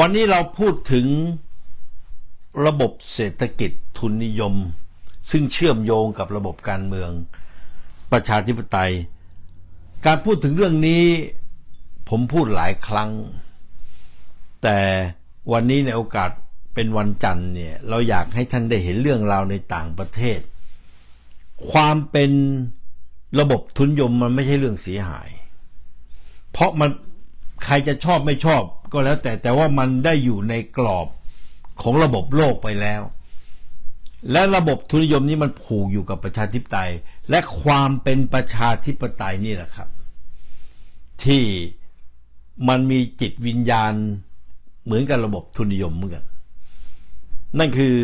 วันนี้เราพูดถึงระบบเศรษฐกิจทุนนิยม ซึ่งเชื่อมโยงกับระบบการเมือง ประชาธิปไตย การพูดถึงเรื่องนี้ผมพูดหลายครั้ง แต่วันนี้ในโอกาสเป็นวันจันทร์เนี่ยเราอยากให้ท่านได้เห็นเรื่องราวในต่างประเทศ ความเป็นระบบทุนนิยมมันไม่ใช่เรื่องเสียหาย เพราะมันใครจะชอบไม่ชอบ ก็แล้วแต่แต่ว่ามันได้อยู่ในกรอบของระบบโลกไปแล้ว และระบบทุนนิยมนี้มันผูกอยู่กับประชาธิปไตย และความเป็นประชาธิปไตยนี่แหละครับ ที่มันมีจิตวิญญาณเหมือนกับระบบทุนนิยมเหมือนกัน นั่นคือ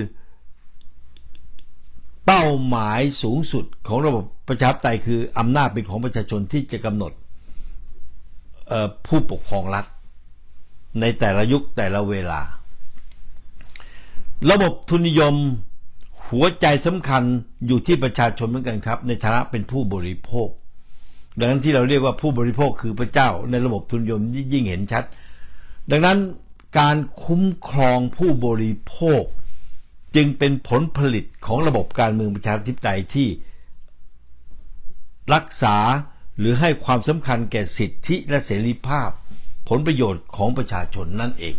เป้าหมายสูงสุดของระบบประชาธิปไตยคืออำนาจเป็นของประชาชนที่จะกำหนดผู้ปกครองรัฐ ในแต่ละยุคแต่ละเวลา ระบบทุนนิยมหัวใจสำคัญอยู่ที่ประชาชนเหมือนกันครับ ในฐานะเป็นผู้บริโภค ดังนั้นที่เราเรียกว่าผู้บริโภคคือพระเจ้าในระบบทุนนิยมยิ่งเห็นชัด ดังนั้นการคุ้มครองผู้บริโภค จึงเป็นผลผลิตของระบบการเมืองประชาธิปไตยที่รักษาหรือให้ความสำคัญแก่สิทธิและเสรีภาพ ผลประโยชน์ของประชาชนนั่นเอง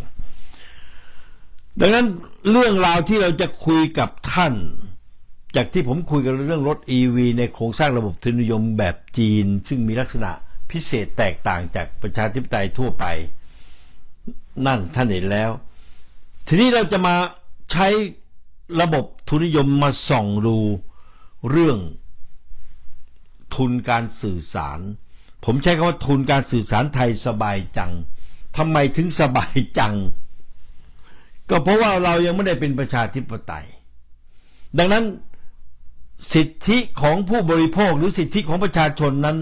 ดังนั้นเรื่องราวที่เราจะคุยกับท่าน จากที่ผมคุยกันเรื่องรถ EV ในโครงสร้างระบบทุนนิยมแบบจีน ซึ่งมีลักษณะพิเศษแตกต่างจากประชาธิปไตยทั่วไป นั่นท่านเห็นแล้ว ทีนี้เราจะมาใช้ระบบทุนนิยมมาส่องดูเรื่องทุนการสื่อสาร ผมใช้คำว่าทุนการสื่อสารไทยสบายจังทำไมถึงสบายจัง ก็เพราะว่าเรายังไม่ได้เป็นประชาธิปไตย ดังนั้นสิทธิของผู้บริโภคหรือสิทธิของประชาชนนั้น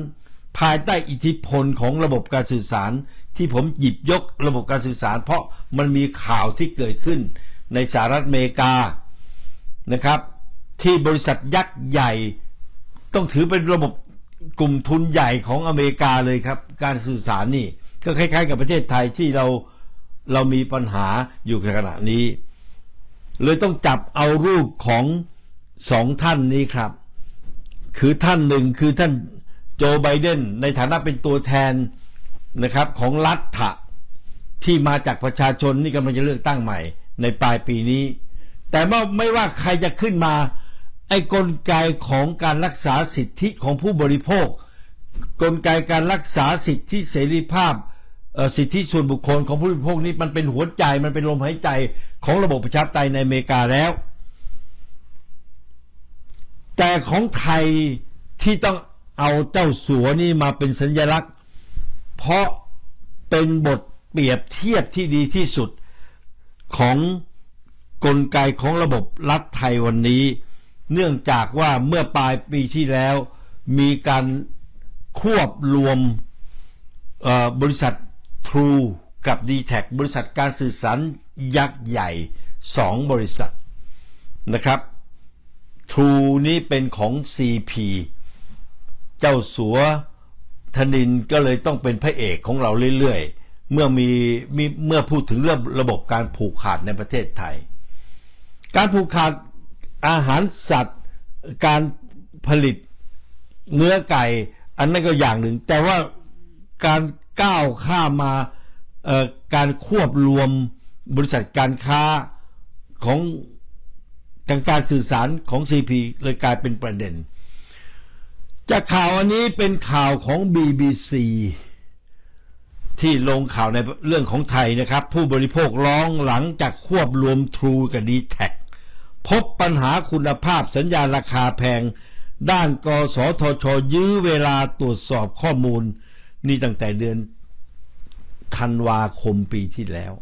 ภายใต้อิทธิพลของระบบการสื่อสาร ที่ผมหยิบยกระบบการสื่อสาร เพราะมันมีข่าวที่เกิดขึ้นในสหรัฐอเมริกานะครับ ที่บริษัทยักษ์ใหญ่ ต้องถือเป็นระบบ กลุ่มทุนใหญ่ของอเมริกาเลยครับ การสื่อสารนี่ ก็คล้าย ๆ กับประเทศไทยที่เราเรามีปัญหาอยู่ในขณะนี้ เลยต้องจับเอารูปของสองท่านนี้ครับ คือท่านหนึ่งคือท่านโจไบเดนในฐานะเป็นตัวแทนนะครับของรัฐะที่มาจากประชาชนนี่กำลังจะเลือกตั้งใหม่ ในปลายปีนี้ แต่ว่าไม่ว่าใครจะขึ้นมา ไอ้กลไกของการรักษาสิทธิของผู้บริโภค กลไกการรักษาสิทธิเสรีภาพสิทธิส่วนบุคคลของผู้บริโภคนี้มันเป็นหัวใจมันเป็นลมหายใจของระบบประชาธิปไตยในอเมริกาแล้ว แต่ของไทยที่ต้องเอาเจ้าสัวนี่มาเป็นสัญลักษณ์ เพราะเป็นบทเปรียบเทียบที่ดีที่สุดของกลไกของระบบรัฐไทยวันนี้ เนื่องจากว่าเมื่อปลายปีที่แล้ว มีการควบรวมบริษัท True กับ d t แทบริษัทการสื่อสารยักษ์ใหญ่สองบริษัทนะครับ True นี้เป็นของ CP เจ้าสัวธนินก็เลยต้องเป็นพระเอกของเราเรื่อยๆ เมื่อมีมีเมื่อพูดถึงเรื่องระบบการผูกขาดในประเทศไทย การผูกขาด อาหารสัตว์การผลิตเนื้อไก่ อันนั้นก็อย่างหนึ่ง แต่ว่าการก้าวข้ามมาการควบรวมบริษัทการค้าของทางการสื่อสารของ CP เลยกลายเป็นประเด็น จากข่าวอันนี้เป็นข่าวของ BBC ที่ลงข่าวในเรื่องของไทยนะครับ ผู้บริโภคร้องหลังจากควบรวม True กับ d t แท พบปัญหาคุณภาพสัญญาราคาแพง ด้านกสทช ยื้อเวลาตรวจสอบข้อมูล นี่ตั้งแต่เดือนธันวาคมปีที่แล้ว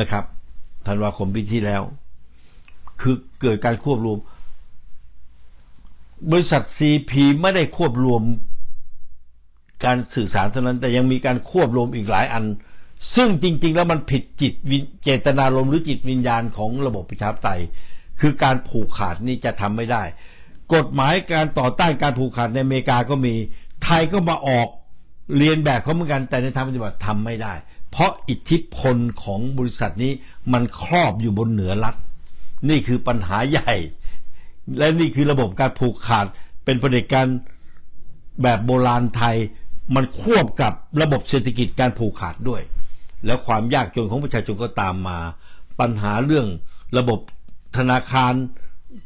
นะครับธันวาคมปีที่แล้ว คือเกิดการควบรวม บริษัท CP ไม่ได้ควบรวมการสื่อสารเท่านั้น แต่ยังมีการควบรวมอีกหลายอัน ซึ่งจริง ๆ แล้วมันผิดจิตเจตนารมณ์หรือจิตวิญญาณของระบบประชาธิปไตย คือการผูกขาดนี่จะทำไม่ได้ กฎหมายการต่อต้านการผูกขาดในอเมริกาก็มี ไทยก็มาออกเรียนแบบเขาเหมือนกัน แต่ในทางปฏิบัติทำไม่ได้ เพราะอิทธิพลของบริษัทนี้มันครอบอยู่บนเหนือรัฐ นี่คือปัญหาใหญ่ และนี่คือระบบการผูกขาดเป็นประเด็จการแบบโบราณไทย มันควบกับระบบเศรษฐกิจการผูกขาดด้วย แล้วความยากจนของประชาชนก็ตามมา ปัญหาเรื่องระบบธนาคาร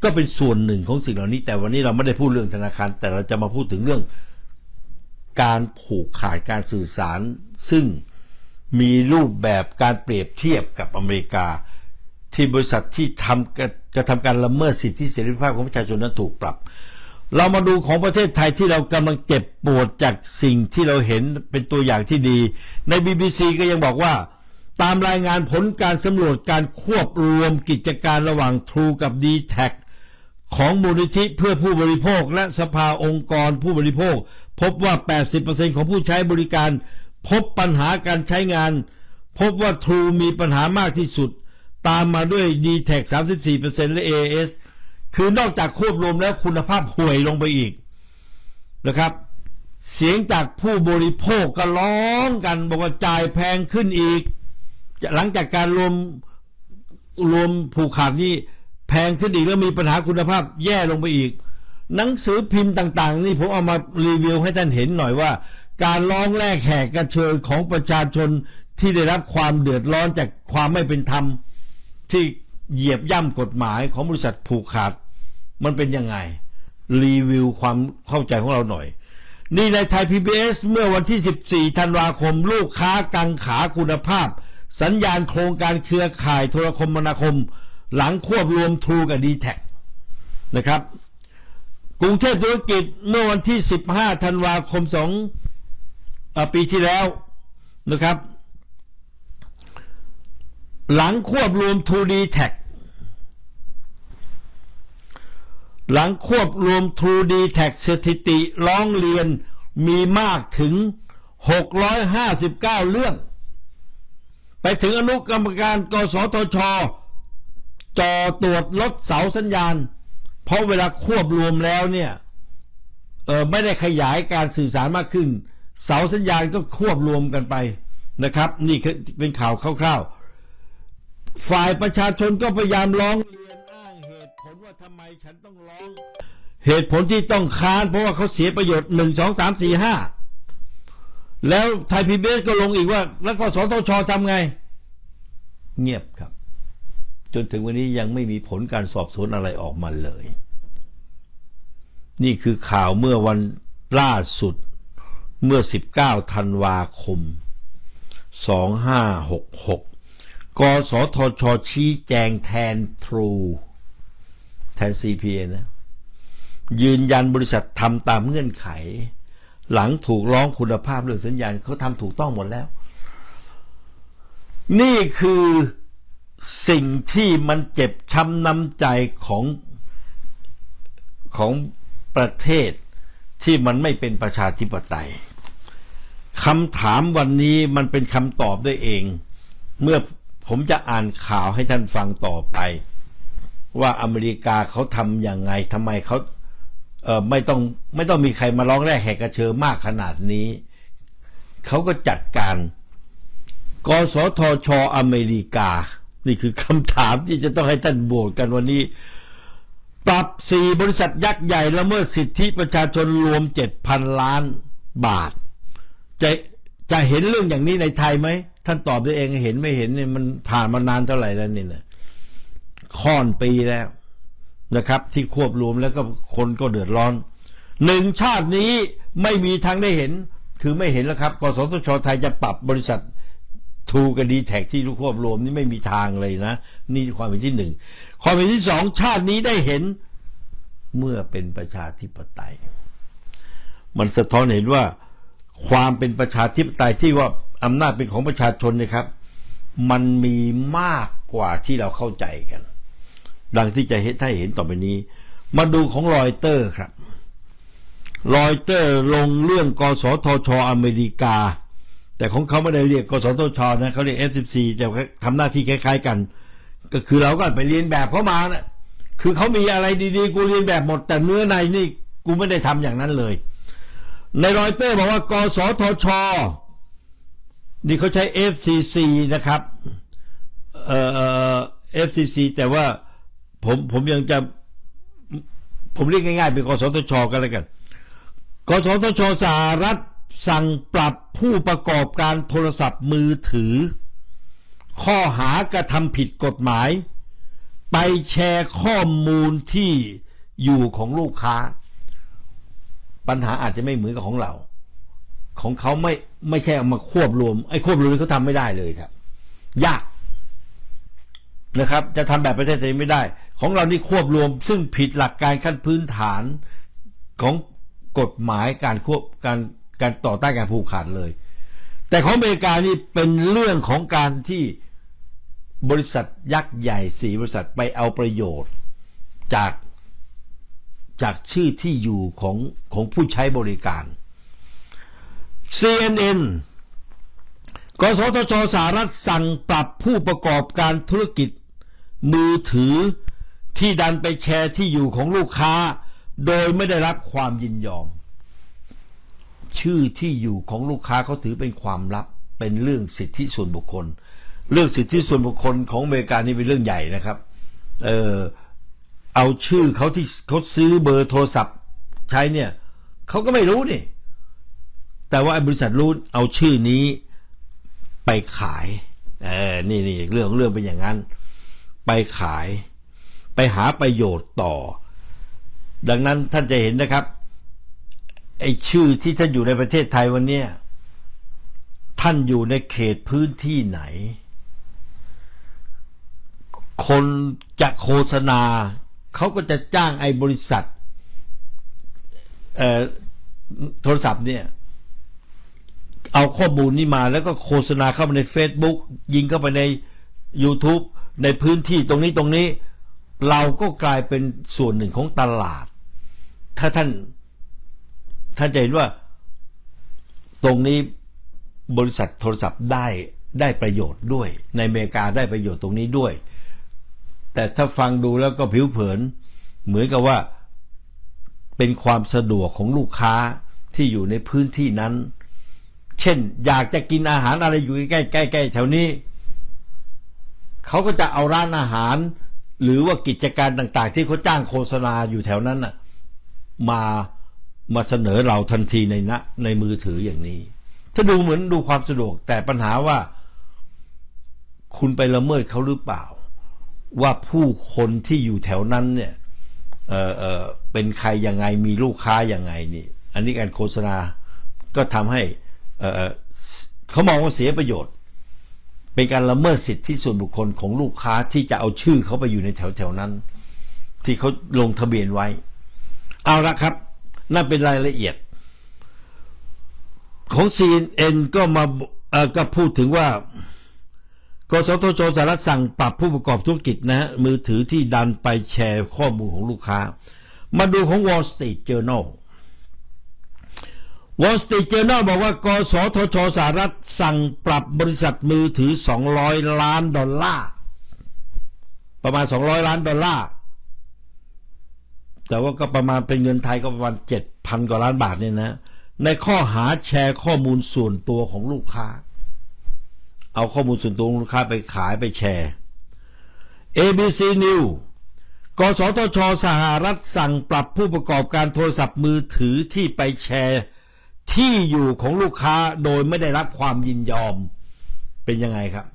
ก็เป็นส่วนหนึ่งของสิ่งเหล่านี้ แต่วันนี้เราไม่ได้พูดเรื่องธนาคาร แต่เราจะมาพูดถึงเรื่อง การผูกขาดการสื่อสาร ซึ่งมีรูปแบบการเปรียบเทียบกับอเมริกา ที่บริษัทที่ทำกระกระทำการละเมิดสิทธิเสรีภาพของประชาชนนั้นถูกปรับ เรามาดูของประเทศไทยที่เรากำลังเจ็บปวดจากสิ่งที่เราเห็นเป็นตัวอย่างที่ดี ใน BBC ก็ยังบอกว่า ตามรายงานผลการสำรวจการควบรวมกิจการระหว่าง True กับ d t แทของมูลนิธิเพื่อผู้บริโภคและสภาองค์กรผู้บริโภค พบว่า 80%ของผู้ใช้บริการ พบปัญหาการใช้งาน พบว่า True มีปัญหามากที่สุด ตามมาด้วย d t แท34%และ AS คือนอกจากควบรวมแล้วคุณภาพห่วยลงไปอีกนะครับ เสียงจากผู้บริโภคก็ร้องกัน บอกว่าจ่ายแพงขึ้นอีก หลังจากการรวมรวมผูกขาดนี่แพงขึ้นอีกแล้วมีปัญหาคุณภาพแย่ลงไปอีก หนังสือพิมพ์ต่าง ๆ นี่ผมเอามารีวิวให้ท่านเห็นหน่อยว่า การร้องแรกแหกกระเชยของประชาชนที่ได้รับความเดือดร้อนจากความไม่เป็นธรรมที่ เหยียบย่ำกฎหมายของบริษัทผูกขาด มันเป็นยังไง รีวิวความเข้าใจของเราหน่อย นี่ในไทย PBS เมื่อวันที่ 14 ธันวาคม ลูกค้ากังขาคุณภาพ สัญญาณโครงการเครือข่ายโทรคมนาคม หลังควบรวมทรูกับ d t แทนะครับ กรุงเทพธุรกิจเมื่อวันที่ 15 ธันวาคม2เอ่อปีที่แล้วนะครับ หลังควบรวม 2D Tag หลังควบรวม 2D Tag สถิติร้องเรียนมีมากถึง 659 เรื่อง ไปถึงอนุกรรมการกสทช จอตรวจลดเสาสัญญาณ เพราะเวลาควบรวมแล้วเนี่ยเออไม่ได้ขยายการสื่อสารมากขึ้น เสาสัญญาณก็ควบรวมกันไปนะครับ นี่คือเป็นข่าวคร่าวๆ ฝ่ายประชาชนก็พยายามร้องเรียน ทำไมฉันต้องร้อง เหตุผลที่ต้องค้านเพราะว่าเขาเสียประโยชน์หนึ่งสองสามสี่ห้าแล้วไทยพีบีเอสก็ลงอีกว่า แล้วก็สทชทำไง เงียบครับ จนถึงวันนี้ยังไม่มีผลการสอบสวนอะไรออกมาเลย นี่คือข่าวเมื่อวันล่าสุดเมื่อ 19 ธันวาคม 2566 กสทช ชี้แจงแทนทรู แทน CPA นะยืนยันบริษัททำตามเงื่อนไข หลังถูกร้องคุณภาพเรื่องสัญญาณเขาทำถูกต้องหมดแล้ว นี่คือสิ่งที่มันเจ็บช้ำน้ำใจของของประเทศที่มันไม่เป็นประชาธิปไตยคำถามวันนี้มันเป็นคำตอบด้วยเอง เมื่อผมจะอ่านข่าวให้ท่านฟังต่อไป ว่าอเมริกาเขาทำอย่างไงทำไมเขาเออไม่ต้องไม่ต้องมีใครมาร้องแรกแหกกระเชอมากขนาดนี้ เขาก็จัดการ กสทชอเมริกา นี่คือคำถามที่จะต้องให้ท่านโหวกันวันนี้ ปรับสี่บริษัทยักษ์ใหญ่ละเมิดสิทธิประชาชนรวมเจ็ดพันล้านบาท จะจะเห็นเรื่องอย่างนี้ในไทยไหม ท่านตอบด้เองเห็นไม่เห็นเนี่ยมันผ่านมานานเท่าไหร่แล้วนี่นะ ค่อนปีแล้วนะครับ ที่ควบรวมแล้วก็คนก็เดือดร้อนหนึ่งชาตินี้ไม่มีทางได้เห็น คือไม่เห็นแล้วครับกสทชไทยจะปรับบริษัททูกับดีแท็กที่รู้ควบรวมนี่ไม่มีทางเลยนะ นี่ความเป็นที่หนึ่งความเป็นที่สองชาตินี้ได้เห็นเมื่อเป็นประชาธิปไตย มันสะท้อนเห็นว่าความเป็นประชาธิปไตยที่ว่าอำนาจเป็นของประชาชนนะครับ มันมีมากกว่าที่เราเข้าใจกัน ดังที่จะเห็นถ้าเห็นต่อไปนี้ มาดูของรอยเตอร์ครับรอยเตอร์ลงเรื่องกสทช อเมริกา แต่ของเขาไม่ได้เรียกกสทชนะเขาเรียก F14 แต่ทำหน้าที่คล้าย ๆกัน ก็คือเราก็ไปเรียนแบบเขามานะคือเขามีอะไรดีๆ กูเรียนแบบหมด แต่เนื้อในนี่กูไม่ได้ทำอย่างนั้นเลย ในรอยเตอร์บอกว่ากสทช นี่เขาใช้ FCC นะครับ เอ่อ FCC แต่ว่า ผมผมยังจะ ผมเรียกง่ายๆเป็นกสทชกันแล้วกันกสทชสหรัฐสั่งปรับผู้ประกอบการโทรศัพท์มือถือ ข้อหากระทำผิดกฎหมาย ไปแชร์ข้อมูลที่อยู่ของลูกค้า ปัญหาอาจจะไม่เหมือนกับของเรา ของเขาไม่ไม่ใช่เอามาควบรวมไอ้ควบรวมนี่เขาทำไม่ได้เลยครับ ยาก นะครับ จะทำแบบประเทศไทยไม่ได้ ของเรานี่ควบรวม ซึ่งผิดหลักการขั้นพื้นฐานของกฎหมายการควบการการต่อต้านการผูกขาดเลย แต่ของอเมริกานี่เป็นเรื่องของการที่บริษัทยักษ์ใหญ่สีบริษัทไปเอาประโยชน์จากจากชื่อที่อยู่ของของผู้ใช้บริการ CNN กสทชสหรัฐสั่งปรับผู้ประกอบการธุรกิจ มือถือที่ดันไปแชร์ที่อยู่ของลูกค้า โดยไม่ได้รับความยินยอม ชื่อที่อยู่ของลูกค้าเขาถือเป็นความลับ เป็นเรื่องสิทธิส่วนบุคคล เรื่องสิทธิส่วนบุคคลของอเมริกานี่เป็นเรื่องใหญ่นะครับ เออเอาชื่อเขาที่เขาซื้อเบอร์โทรศัพท์ ใช้เนี่ยเขาก็ไม่รู้นี่ แต่ว่าบริษัทรู้เอาชื่อนี้ไปขาย เออ นี่นี่เรื่องเรื่องเป็นอย่างนั้น ไปขาย ไปหาประโยชน์ต่อ ดังนั้นท่านจะเห็นนะครับไอ้ชื่อที่ท่านอยู่ในประเทศไทยวันนี้ท่านอยู่ในเขตพื้นที่ไหน คนจะโฆษณาเขาก็จะจ้างไอ้บริษัทโทรศัพท์เนี่ย เอาข้อมูลนี้มาแล้วก็โฆษณาเข้าไปใน Facebook ยิงเข้าไปใน YouTube ในพื้นที่ตรงนี้ตรงนี้ เราก็กลายเป็นส่วนหนึ่งของตลาด ถ้าท่านท่านจะเห็นว่าตรงนี้บริษัทโทรศัพท์ได้ได้ประโยชน์ด้วย ในอเมริกาได้ประโยชน์ตรงนี้ด้วย แต่ถ้าฟังดูแล้วก็ผิวเผิน เหมือนกับว่าเป็นความสะดวกของลูกค้าที่อยู่ในพื้นที่นั้น เช่น อยากจะกินอาหารอะไรอยู่ใกล้ๆใกล้แถวนี้ เขาก็จะเอาร้านอาหาร หรือว่ากิจการต่างๆ ที่เขาจ้างโฆษณาอยู่แถวนั้นน่ะมามาเสนอเราทันทีในณในมือถืออย่างนี้ ถ้าดูเหมือนดูความสะดวก แต่ปัญหาว่า คุณไปละเมิดเขาหรือเปล่า ว่าผู้คนที่อยู่แถวนั้นเนี่ยเออเออเป็นใครยังไงมีลูกค้ายังไงนี่ อันนี้การโฆษณาก็ทำให้เออเออเขามองว่าเสียประโยชน์ เป็นการละเมิดสิทธิส่วนบุคคลของลูกค้าที่จะเอาชื่อเขาไปอยู่ในแถวแถวๆนั้น ที่เขาลงทะเบียนไว้ เอาละครับ นั่นเป็นรายละเอียด ของ CNN ก็มาเอ่อก็พูดถึงว่ากสทชสหรัฐสั่งปรับผู้ประกอบธุรกิจนะฮะมือถือที่ดันไปแชร์ข้อมูลของลูกค้า มาดูของ Wall Street Journal Wall Street Journal บอกว่ากสทชสหรัฐสั่งปรับบริษัทมือถือ 200 ล้านดอลลาร์ ประมาณ 200 ล้านดอลลาร์ แต่ว่าก็ประมาณเป็นเงินไทยก็ประมาณ 7,000 กว่าล้านบาทเนี่ยนะ ในข้อหาแชร์ข้อมูลส่วนตัวของลูกค้า เอาข้อมูลส่วนตัวของลูกค้าไปขายไปแชร์ ABC News กสทชสหรัฐสั่งปรับผู้ประกอบการโทรศัพท์มือถือที่ไปแชร์ ที่อยู่ของลูกค้าโดยไม่ได้รับความยินยอมเป็นยังไงครับ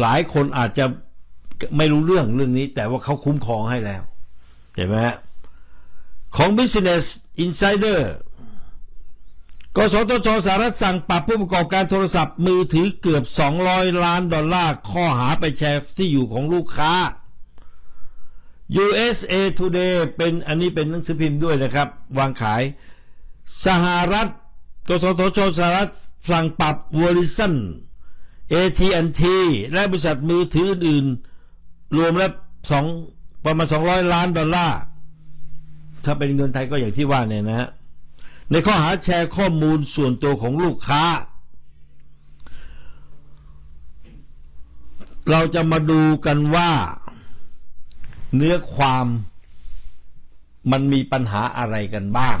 หลายคนอาจจะไม่รู้เรื่องเรื่องนี้ แต่ว่าเขาคุ้มครองให้แล้วเห็นไหมของ Business Insider กสทชสหรัฐสั่งปรับผู้ประกอบการโทรศัพท์มือถือเกือบ 200 ล้านดอลลาร์ข้อหาไปแชร์ที่อยู่ของลูกค้า USA Today เป็นอันนี้เป็นหนังสือพิมพ์ด้วยนะครับ วางขาย สหรัฐกสทชสหรัฐสั่งปรับ Verizon AT&T และบริษัทมือถืออื่น รวมแล้วสองประมาณ 200 ล้านดอลลาร์ ถ้าเป็นเงินไทยก็อย่างที่ว่าเนี่ยนะฮะ ในข้อหาแชร์ข้อมูลส่วนตัวของลูกค้า เราจะมาดูกันว่า เนื้อความมันมีปัญหาอะไรกันบ้าง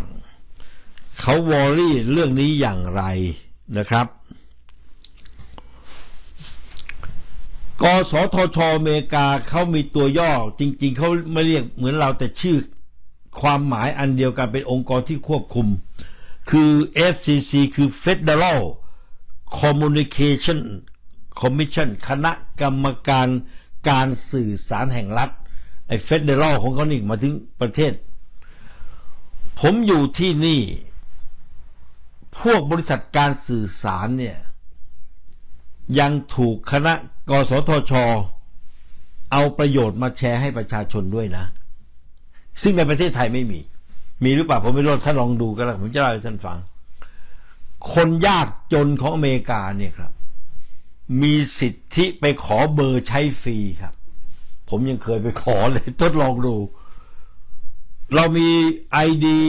เขาวอรี่เรื่องนี้อย่างไรนะครับกสทชอเมริกาเขามีตัวย่อจริง ๆ เขาไม่เรียกเหมือนเราแต่ชื่อความหมายอันเดียวกันเป็นองค์กรที่ควบคุม คือ FCC คือ Federal Communication Commission คณะกรรมการการสื่อสารแห่งรัฐ ไอ้ Federal ของเขานี่มาถึงประเทศ ผมอยู่ที่นี่ พวกบริษัทการสื่อสารเนี่ย ยังถูกคณะกสทช เอาประโยชน์มาแชร์ให้ประชาชนด้วยนะ ซึ่งในประเทศไทยไม่มี มีหรือเปล่าผมไม่รู้ท่านลองดูก็แล้วผมจะเล่าให้ท่านฟัง คนยากจนของอเมริกาเนี่ยครับ มีสิทธิไปขอเบอร์ใช้ฟรีครับ ผมยังเคยไปขอเลยทดลองดู เรามีไอดี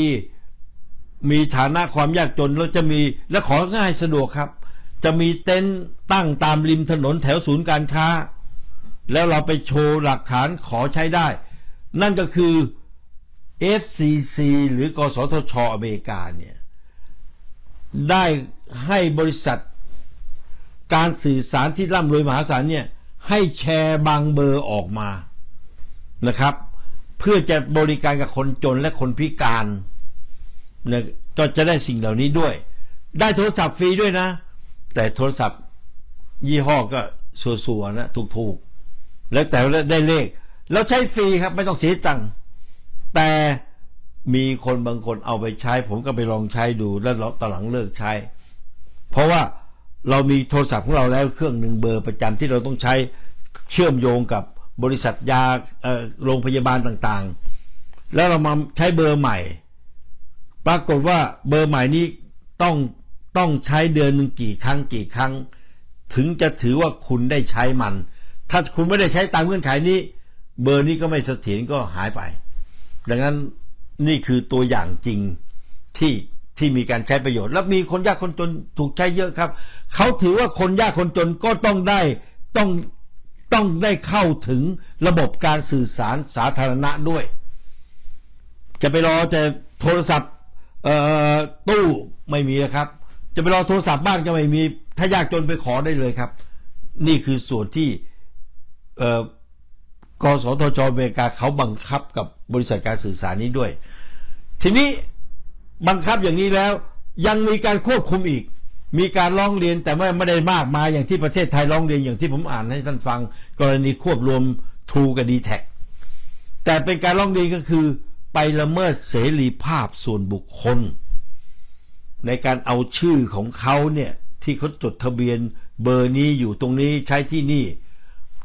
มีฐานะความยากจนแล้วจะมีและของ่ายสะดวกครับ จะมีเต็นท์ตั้งตามริมถนนแถวศูนย์การค้า แล้วเราไปโชว์หลักฐานขอใช้ได้ นั่นก็คือ FCC หรือกสทชอเมริกาเนี่ย ได้ให้บริษัทการสื่อสารที่ร่ำรวยมหาศาลเนี่ย ให้แชร์บางเบอร์ออกมานะครับ เพื่อจะบริการกับคนจนและคนพิการนะก็จะได้สิ่งเหล่านี้ด้วย ได้โทรศัพท์ฟรีด้วยนะ แต่โทรศัพท์ยี่ห้อก็สัวๆนะถูกๆ แล้วแต่ได้เลข แล้วใช้ฟรีครับไม่ต้องเสียตังค์แต่มีคนบางคนเอาไปใช้ ผมก็ไปลองใช้ดูแล้วตอนหลังเลิกใช้ เพราะว่า เรามีโทรศัพท์ของเราแล้วเครื่องหนึ่งเบอร์ประจำที่เราต้องใช้เชื่อมโยงกับบริษัทยาโรงพยาบาลต่างๆ แล้วเรามาใช้เบอร์ใหม่ ปรากฏว่าเบอร์ใหม่นี้ต้องต้องใช้เดือนหนึ่งกี่ครั้งกี่ครั้ง ถึงจะถือว่าคุณได้ใช้มัน ถ้าคุณไม่ได้ใช้ตามเงื่อนไขนี้ เบอร์นี้ก็ไม่เสถียรก็หายไป ดังนั้นนี่คือตัวอย่างจริงที่ ที่มีการใช้ประโยชน์ แล้วมีคนยากคนจนถูกใช้เยอะครับ เขาถือว่าคนยากคนจนก็ต้องได้ต้องต้องได้เข้าถึงระบบการสื่อสารสาธารณะด้วย จะไปรอแต่โทรศัพท์เอ่อตู้ไม่มีนะครับ จะไปรอโทรศัพท์บ้านก็ไม่มี ถ้ายากจนไปขอได้เลยครับ นี่คือส่วนที่เอ่อกสทชอเมริกาเขาบังคับกับบริษัทการสื่อสารนี้ด้วย ทีนี้ บังคับอย่างนี้แล้ว ยังมีการควบคุมอีก มีการร้องเรียนแต่ไม่ไม่ได้มากมายอย่างที่ประเทศไทยร้องเรียนอย่างที่ผมอ่านให้ท่านฟัง กรณีควบรวมทูกับดีแท็แต่เป็นการร้องเรียนก็คือไปละเมิดเสรีภาพส่วนบุคคล ในการเอาชื่อของเขาเนี่ยที่เขาจดทะเบียนเบอร์นี้อยู่ตรงนี้ใช้ที่นี่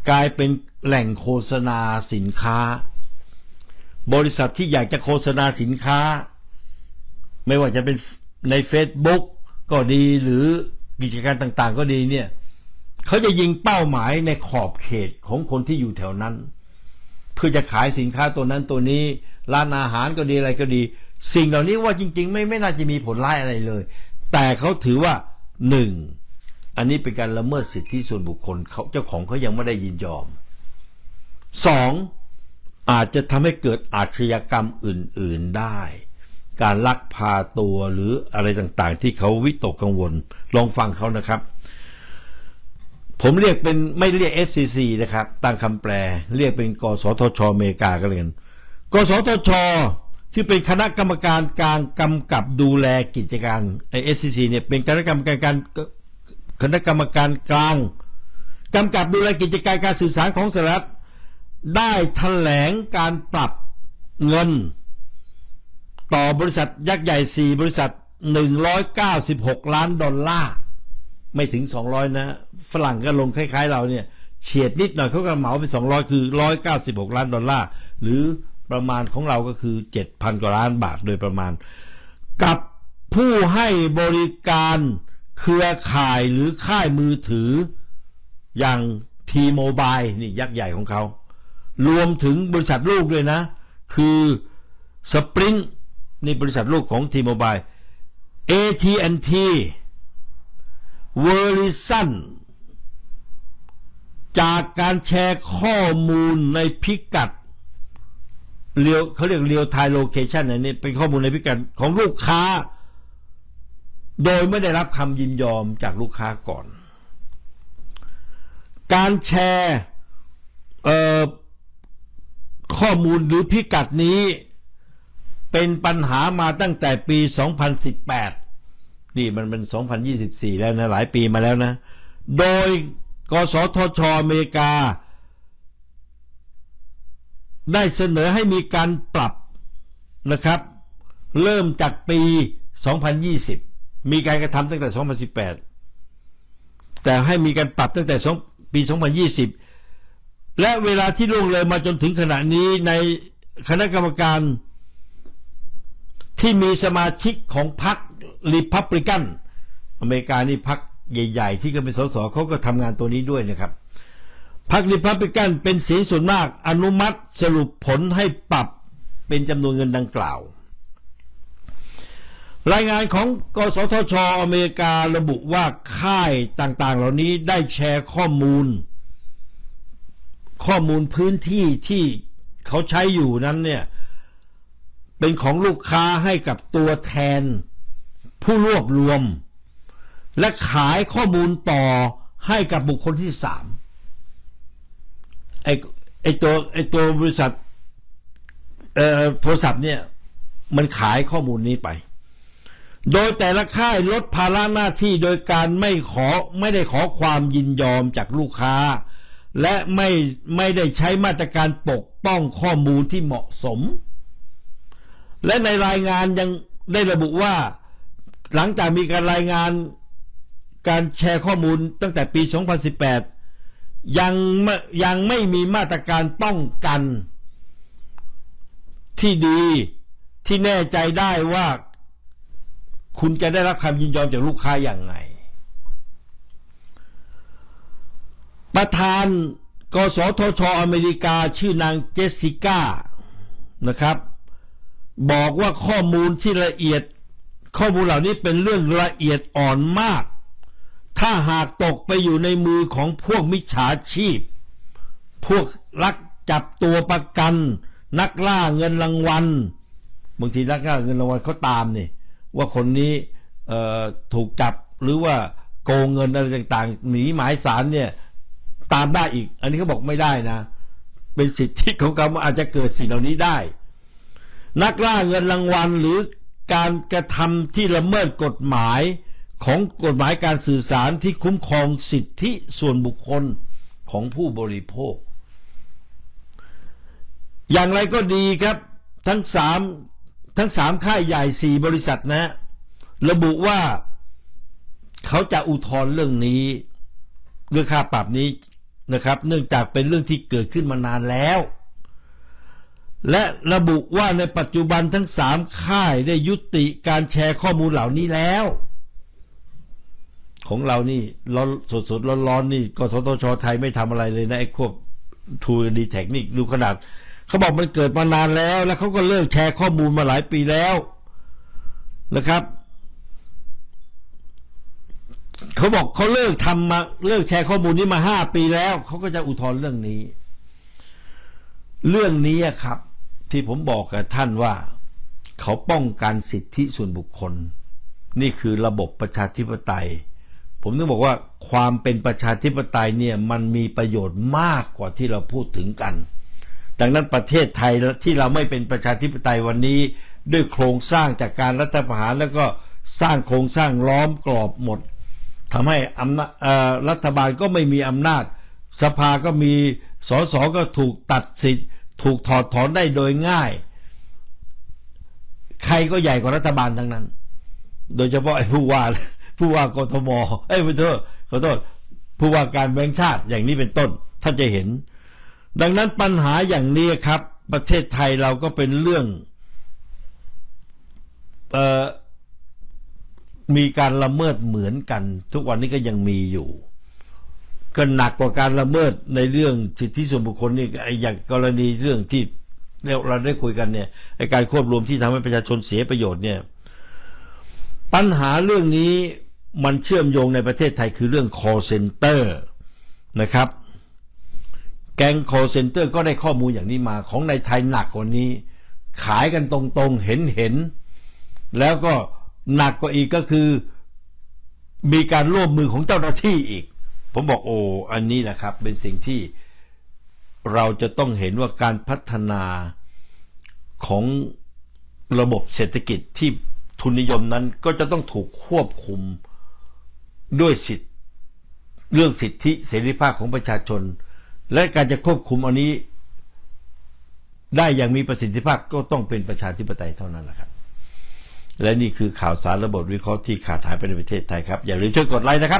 กลายเป็นแหล่งโฆษณาสินค้า บริษัทที่อยากจะโฆษณาสินค้า ไม่ว่าจะเป็นใน Facebook ก็ดีหรือกิจการต่างๆ ก็ดีเนี่ยเขาจะยิงเป้าหมายในขอบเขตของคนที่อยู่แถวนั้น เพื่อจะขายสินค้าตัวนั้นตัวนี้ร้านอาหารก็ดีอะไรก็ดี สิ่งเหล่านี้ว่าจริง ๆ ไม่ไม่น่าจะมีผลร้ายอะไรเลย แต่เขาถือว่าหนึ่งอันนี้เป็นการละเมิดสิทธิส่วนบุคคลเขาเจ้าของเขายังไม่ได้ยินยอมสองอาจจะทำให้เกิดอาชญากรรมอื่น ๆได้ การลักพาตัวหรืออะไรต่างๆ ที่เขาวิตกกังวล ลองฟังเขานะครับ ผมเรียกเป็นไม่เรียก FCC นะครับตั้งคำแปล เรียกเป็นกสทชอเมริกาก็เลยกันกสทช ที่เป็นคณะกรรมการการกำกับดูแลกิจการไอ FCC เนี่ยเป็นคณะกรรมการการคณะกรรมการกลางกำกับดูแลกิจการการสื่อสารของสหรัฐได้แถลงการปรับเงิน ต่อบริษัทยักษ์ใหญ่ 4 บริษัท 196 ล้านดอลลาร์ ไม่ถึง 200 นะ ฝรั่งก็ลงคล้าย ๆ เราเนี่ยเฉียดนิดหน่อยเขาก็เหมาไป 200 คือ 196 ล้านดอลลาร์ หรือประมาณของเราก็คือ 7,000 กว่าล้านบาทโดยประมาณ กับผู้ให้บริการเครือข่ายหรือค่ายมือถืออย่างทีโมบายนี่ยักษ์ใหญ่ของเขา รวมถึงบริษัทลูกด้วยนะ คือสปริง นี่บริษัทลูกของทีโมบาย AT&T เวอร์ซันจากการแชร์ข้อมูลในพิกัดเรียวเขาเรียกเรียวไทม์โลเคชันอันนี้เป็นข้อมูลในพิกัดของลูกค้า โดยไม่ได้รับคำยินยอมจากลูกค้าก่อน การแชร์ข้อมูลหรือพิกัดนี้ เป็นปัญหามาตั้งแต่ปี 2018 นี่มันเป็น 2024 แล้วนะ หลายปีมาแล้วนะ โดยกสทชอเมริกา ได้เสนอให้มีการปรับนะครับ เริ่มจากปี 2020 มีการกระทำตั้งแต่ 2018 แต่ให้มีการปรับตั้งแต่ปี 2020 และเวลาที่ล่วงเลยมาจนถึงขณะนี้ในคณะกรรมการ ที่มีสมาชิกของพรรคริพับลิกัน อเมริกานี่พรรคใหญ่ ๆ ที่ก็เป็นสสเขาก็ทำงานตัวนี้ด้วยนะครับพรรคริพับลิกันเป็นเสียงส่วนมากอนุมัติสรุปผลให้ปรับเป็นจำนวนเงินดังกล่าว รายงานของกสทช อเมริการะบุว่าค่ายต่างๆ เหล่านี้ได้แชร์ข้อมูล ข้อมูลพื้นที่ที่เขาใช้อยู่นั้นเนี่ย เป็นของลูกค้าให้กับตัวแทน ผู้รวบรวม และขายข้อมูลต่อให้กับบุคคลที่สามไอ้ไอ้ตัวไอ้ตัวบริษัทเอ่อโทรศัพท์เนี่ยมันขายข้อมูลนี้ไป โดยแต่ละค่ายลดภาระหน้าที่โดยการไม่ขอไม่ได้ขอความยินยอมจากลูกค้า และไม่ไม่ได้ใช้มาตรการปกป้องข้อมูลที่เหมาะสม และในรายงานยังได้ระบุว่า หลังจากมีการรายงานการแชร์ข้อมูลตั้งแต่ปี 2018 ยังยังไม่มีมาตรการป้องกัน ที่ดีที่แน่ใจได้ว่า คุณจะได้รับคำยินยอมจากลูกค้าอย่างไง ประธานกสทชอเมริกาชื่อนางเจสสิก้านะครับ บอกว่าข้อมูลที่ละเอียด ข้อมูลเหล่านี้เป็นเรื่องละเอียดอ่อนมาก ถ้าหากตกไปอยู่ในมือของพวกมิจฉาชีพ พวกลักจับตัวประกัน นักล่าเงินรางวัลบางทีนักล่าเงินรางวัลเขาตามนี่ว่าคนนี้ถูกจับหรือว่าโกงเงินอะไรต่างๆ หนีหมายสารเนี่ยตามได้อีก อันนี้เขาบอกไม่ได้นะ เป็นสิทธิของเขาอาจจะเกิดสิ่งเหล่านี้ได้ นักล่าเงินรางวัลหรือการกระทำที่ละเมิดกฎหมายของกฎหมายการสื่อสารที่คุ้มครองสิทธิส่วนบุคคลของผู้บริโภค อย่างไรก็ดีครับทั้งสามทั้งสามค่ายใหญ่สี่บริษัทนะ ระบุว่าเขาจะอุทธรณ์เรื่องนี้เรื่องค่าปรับนี้นะครับ เนื่องจากเป็นเรื่องที่เกิดขึ้นมานานแล้ว และระบุว่าในปัจจุบันทั้งสามค่ายได้ยุติการแชร์ข้อมูลเหล่านี้แล้ว ของเรานี่ร้อนสดๆร้อนๆนี่กสทชไทยไม่ทำอะไรเลยนะไอ้พวกทูดีเทคนิคดูขนาดเขาบอกมันเกิดมานานแล้ว แล้วเขาก็เลิกแชร์ข้อมูลมาหลายปีแล้วนะครับ เขาบอกเขาเลิกทำมาเลิกแชร์ข้อมูลนี้มาห้าปีแล้วเขาก็จะอุทธรณ์เรื่องนี้ เรื่องนี้ครับ ที่ผมบอกกับท่านว่า เขาป้องกันสิทธิส่วนบุคคล นี่คือระบบประชาธิปไตย ผมต้องบอกว่าความเป็นประชาธิปไตยเนี่ยมันมีประโยชน์มากกว่าที่เราพูดถึงกัน ดังนั้นประเทศไทยที่เราไม่เป็นประชาธิปไตยวันนี้ ด้วยโครงสร้างจากการรัฐประหารแล้วก็สร้างโครงสร้างล้อมกรอบหมดทำให้อำนาจรัฐบาลก็ไม่มีอำนาจ สภาก็มีสสก็ถูกตัดสิทธิ์ ถูกถอดถอนได้โดยง่าย ใครก็ใหญ่กว่ารัฐบาลทั้งนั้น โดยเฉพาะไอ้ผู้ว่าผู้ว่ากทมไอ้ยขอโทษขอโทษผู้ว่าการแบงค์ชาติอย่างนี้เป็นต้น ท่านจะเห็น ดังนั้นปัญหาอย่างนี้ครับ ประเทศไทยเราก็เป็นเรื่องเอ่อมีการละเมิดเหมือนกัน ทุกวันนี้ก็ยังมีอยู่ ก็หนักกว่าการละเมิดในเรื่องสิทธิส่วนบุคคลนี่ไอ้อย่างกรณีเรื่องที่เราได้คุยกันเนี่ยไอ้การควบรวมที่ทำให้ประชาชนเสียประโยชน์เนี่ยปัญหาเรื่องนี้มันเชื่อมโยงในประเทศไทยคือเรื่อง call center นะครับ แก๊ง call center ก็ได้ข้อมูลอย่างนี้มาของในไทยหนักกว่านี้ ขายกันตรงๆเห็นเห็น แล้วก็หนักกว่าอีกก็คือ มีการร่วมมือของเจ้าหน้าที่อีก ผมบอกโอ้อันนี้แหละครับ เป็นสิ่งที่เราจะต้องเห็นว่าการพัฒนาของระบบเศรษฐกิจที่ทุนนิยมนั้นก็จะต้องถูกควบคุมด้วยสิทธิเรื่องสิทธิเสรีภาพของประชาชน และการจะควบคุมอันนี้ ได้อย่างมีประสิทธิภาพก็ต้องเป็นประชาธิปไตยเท่านั้นแหละครับ และนี่คือข่าวสารระบบวิเคราะห์ที่ขาดหายไปในประเทศไทยครับ อย่าลืมช่วยกดไลค์นะครับ